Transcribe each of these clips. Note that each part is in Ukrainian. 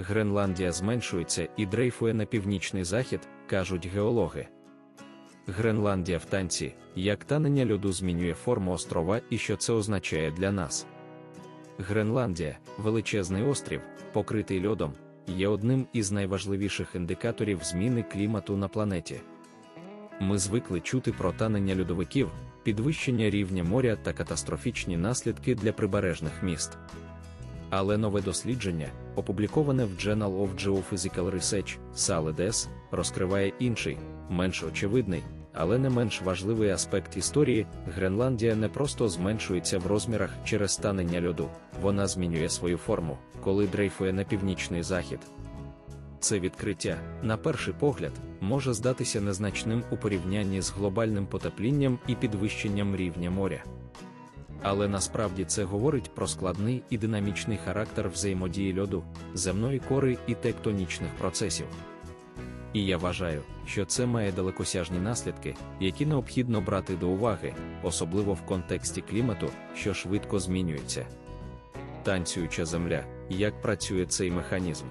Гренландія зменшується і дрейфує на північний захід, кажуть геологи. Гренландія в танці, як танення льоду змінює форму острова і що це означає для нас. Гренландія, величезний острів, покритий льодом, є одним із найважливіших індикаторів зміни клімату на планеті. Ми звикли чути про танення льодовиків, підвищення рівня моря та катастрофічні наслідки для прибережних міст. Але нове дослідження, опубліковане в Journal of Geophysical Research, SALEDES, розкриває інший, менш очевидний, але не менш важливий аспект історії: Гренландія не просто зменшується в розмірах через станення льоду, вона змінює свою форму, коли дрейфує на північний захід. Це відкриття, на перший погляд, може здатися незначним у порівнянні з глобальним потеплінням і підвищенням рівня моря. Але насправді це говорить про складний і динамічний характер взаємодії льоду, земної кори і тектонічних процесів. І я вважаю, що це має далекосяжні наслідки, які необхідно брати до уваги, особливо в контексті клімату, що швидко змінюється. Танцююча земля, як працює цей механізм.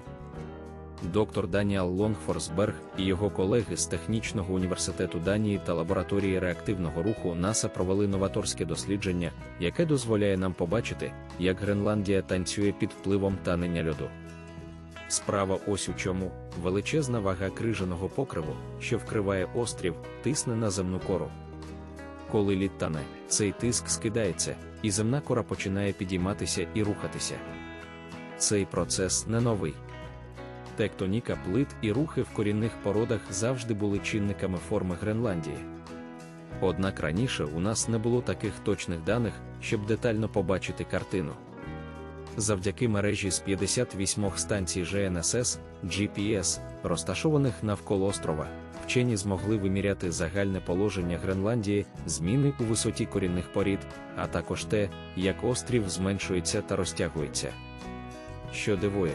Доктор Даніал Лонгфорсберг і його колеги з Технічного університету Данії та лабораторії реактивного руху НАСА провели новаторське дослідження, яке дозволяє нам побачити, як Гренландія танцює під впливом танення льоду. Справа ось у чому величезна вага крижаного покриву, що вкриває острів, тисне на земну кору. Коли лід тане, цей тиск скидається, і земна кора починає підійматися і рухатися. Цей процес не новий. Тектоніка плит і рухи в корінних породах завжди були чинниками форми Гренландії. Однак раніше у нас не було таких точних даних, щоб детально побачити картину. Завдяки мережі з 58 станцій ЖНСС, GPS, розташованих навколо острова, вчені змогли виміряти загальне положення Гренландії, зміни у висоті корінних порід, а також те, як острів зменшується та розтягується. Що дивує,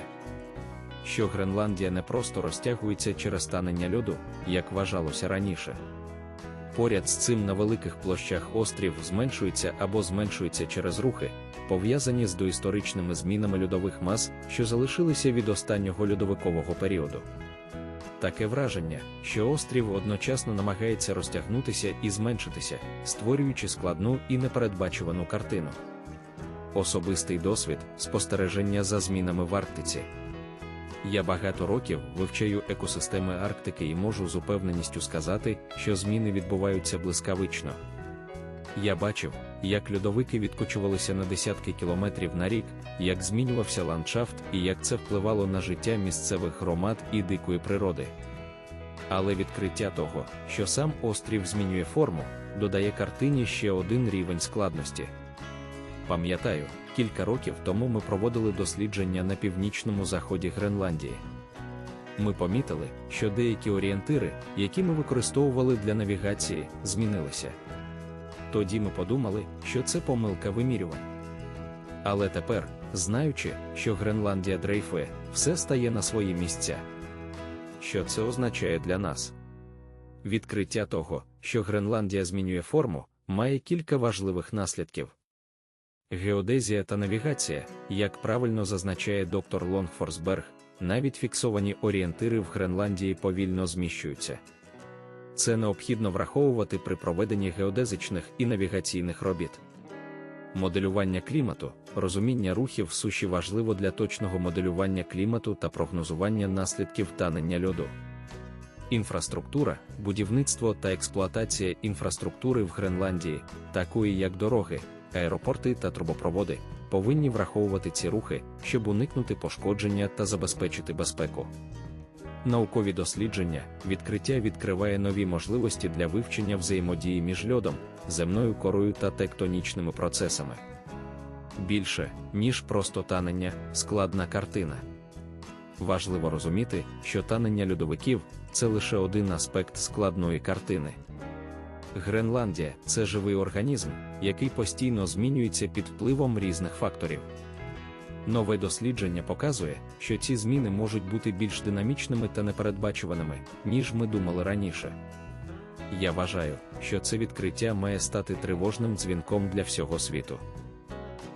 що Гренландія не просто розтягується через танення льоду, як вважалося раніше. Поряд з цим на великих площах острів зменшується або зменшується через рухи, пов'язані з доісторичними змінами льодових мас, що залишилися від останнього льодовикового періоду. Таке враження, що острів одночасно намагається розтягнутися і зменшитися, створюючи складну і непередбачувану картину. Особистий досвід спостереження за змінами в Арктиці. Я багато років вивчаю екосистеми Арктики і можу з упевненістю сказати, що зміни відбуваються блискавично. Я бачив, як льодовики відкочувалися на десятки кілометрів на рік, як змінювався ландшафт і як це впливало на життя місцевих громад і дикої природи. Але відкриття того, що сам острів змінює форму, додає картині ще один рівень складності. Пам'ятаю, кілька років тому ми проводили дослідження на північному заході Гренландії. Ми помітили, що деякі орієнтири, які ми використовували для навігації, змінилися. Тоді ми подумали, що це помилка вимірювань. Але тепер, знаючи, що Гренландія дрейфує, все стає на свої місця. Що це означає для нас? Відкриття того, що Гренландія змінює форму, має кілька важливих наслідків. Геодезія та навігація, як правильно зазначає доктор Лонгфорсберг, навіть фіксовані орієнтири в Гренландії повільно зміщуються. Це необхідно враховувати при проведенні геодезичних і навігаційних робіт. Моделювання клімату, розуміння рухів суші важливо для точного моделювання клімату та прогнозування наслідків танення льоду. Інфраструктура, будівництво та експлуатація інфраструктури в Гренландії, такої як дороги, аеропорти та трубопроводи, повинні враховувати ці рухи, щоб уникнути пошкодження та забезпечити безпеку. Наукові дослідження, відкриття відкриває нові можливості для вивчення взаємодії між льодом, земною корою та тектонічними процесами. Більше, ніж просто танення, складна картина. Важливо розуміти, що танення льодовиків це лише один аспект складної картини. Гренландія це живий організм, який постійно змінюється під впливом різних факторів. Нове дослідження показує, що ці зміни можуть бути більш динамічними та непередбачуваними, ніж ми думали раніше. Я вважаю, що це відкриття має стати тривожним дзвінком для всього світу.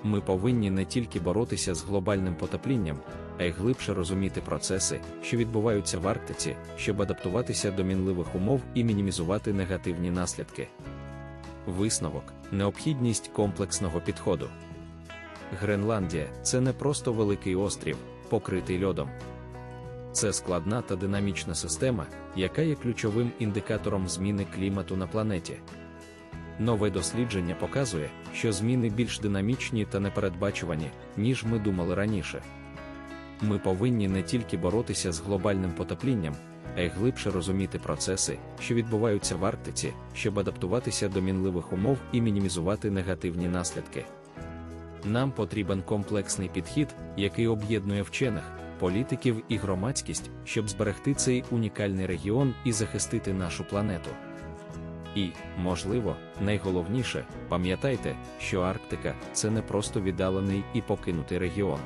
Ми повинні не тільки боротися з глобальним потеплінням, а й глибше розуміти процеси, що відбуваються в Арктиці, щоб адаптуватися до мінливих умов і мінімізувати негативні наслідки. Висновок необхідність комплексного підходу. Гренландія це не просто великий острів, покритий льодом. Це складна та динамічна система, яка є ключовим індикатором зміни клімату на планеті. Нове дослідження показує, що зміни більш динамічні та непередбачувані, ніж ми думали раніше. Ми повинні не тільки боротися з глобальним потеплінням, а й глибше розуміти процеси, що відбуваються в Арктиці, щоб адаптуватися до мінливих умов і мінімізувати негативні наслідки. Нам потрібен комплексний підхід, який об'єднує вчених, політиків і громадськість, щоб зберегти цей унікальний регіон і захистити нашу планету. І, можливо, найголовніше, пам'ятайте, що Арктика це не просто віддалений і покинутий регіон.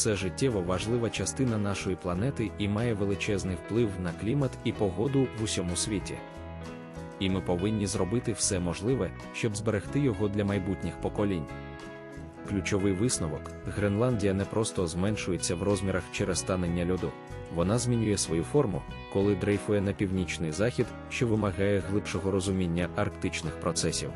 Це життєво важлива частина нашої планети і має величезний вплив на клімат і погоду в усьому світі. І ми повинні зробити все можливе, щоб зберегти його для майбутніх поколінь. Ключовий висновок: Гренландія не просто зменшується в розмірах через танення льоду, вона змінює свою форму, коли дрейфує на північний захід, що вимагає глибшого розуміння арктичних процесів.